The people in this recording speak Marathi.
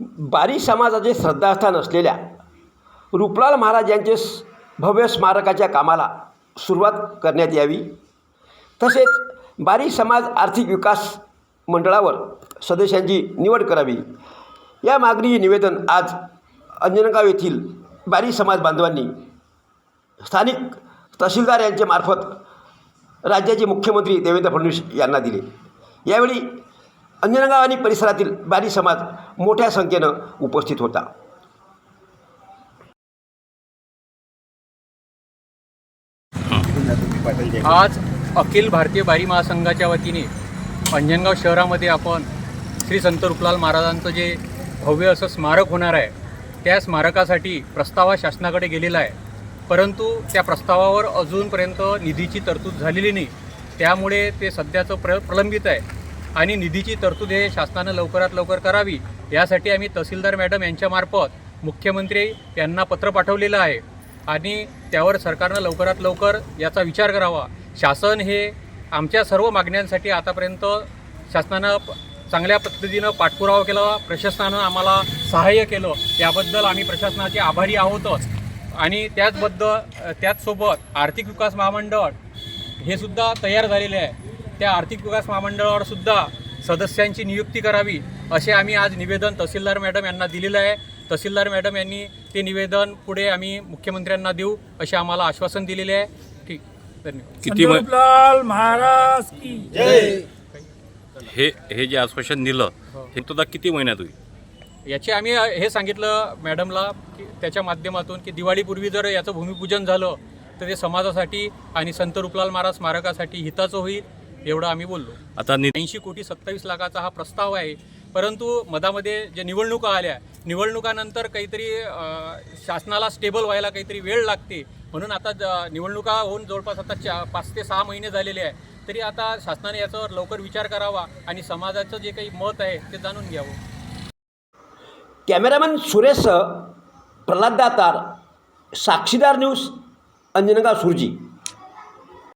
बारी समाजाचे श्रद्धास्थान असलेल्या रुपलाल महाराज यांचे भव्य स्मारकाच्या कामाला सुरुवात करण्यात यावी. तसेच बारी समाज आर्थिक विकास मंडळावर सदस्यांची निवड करावी. या मागणी निवेदन आज अंजनगाव येथील बारी समाज बांधवांनी स्थानिक तहसीलदार यांच्या मार्फत राज्याचे मुख्यमंत्री देवेंद्र फडणवीस यांना दिले. यावेळी अंजनगाव आणि परिसरातील बारी समाज मोठ्या संख्येनं उपस्थित होता. आज अखिल भारतीय बारी महासंघाच्या वतीने अंजनगाव शहरामध्ये आपण श्री संत रुपलाल महाराजांचं जे भव्य असं स्मारक होणार आहे त्या स्मारकासाठी प्रस्ताव हा शासनाकडे गेलेला आहे. परंतु त्या प्रस्तावावर अजूनपर्यंत निधीची तरतूद झालेली नाही. त्यामुळे ते सध्याचं प्र प्रलंबित आहे. आणि निधीची तरतूद हे शासनानं लवकरात लवकर करावी. यासाठी आम्ही तहसीलदार मॅडम यांच्यामार्फत मुख्यमंत्री यांना पत्र पाठवलेलं आहे. आणि त्यावर सरकारनं लवकरात लवकर याचा विचार करावा. शासन हे आमच्या सर्व मागण्यांसाठी आतापर्यंत शासनानं चांगल्या पद्धतीनं पाठपुरावा केला. प्रशासनानं आम्हाला सहाय्य केलं. याबद्दल आम्ही प्रशासनाचे आभारी आहोतच आणि त्याचबद्दल त्याचसोबत आर्थिक विकास महामंडळ हे सुद्धा तयार झालेले आहे. त्या आर्थिक विकास महामंडळावर सुद्धा सदस्यांची नियुक्ती करावी असे आम्ही आज निवेदन तहसीलदार मॅडम यांना दिलेलं आहे. तहसीलदार मॅडम यांनी ते निवेदन पुढे आम्ही मुख्यमंत्र्यांना देऊ असे आम्हाला आश्वासन दिलेले आहे. ठीक धन्यवाद. महाराज की हे हे जे आश्वासन दिलं हे. तुला किती महिन्यात होईल? याची आम्ही हे सांगितलं मॅडमला की त्याच्या माध्यमातून की दिवाळीपूर्वी जर याचं भूमिपूजन झालं तर ते समाजासाठी आणि संत रुपलाल महाराज स्मारकासाठी हिताचं होईल. एवढं आम्ही बोललो. आता ऐंशी कोटी सत्तावीस लाखाचा हा प्रस्ताव आहे. परंतु मधामध्ये जे निवडणुका आल्या निवडणुकानंतर काहीतरी शासनाला स्टेबल व्हायला काहीतरी वेळ लागते. म्हणून आता ज- निवडणुका होऊन जवळपास आता चा पाच ते सहा महिने झालेले आहे. तरी आता शासनाने याच्यावर लवकर विचार करावा आणि समाजाचं जे काही मत आहे ते जाणून घ्यावं. कॅमेरामॅन सुरेशसह प्रल्हाद दातार साक्षीदार न्यूज अंजनगाव सुरजी.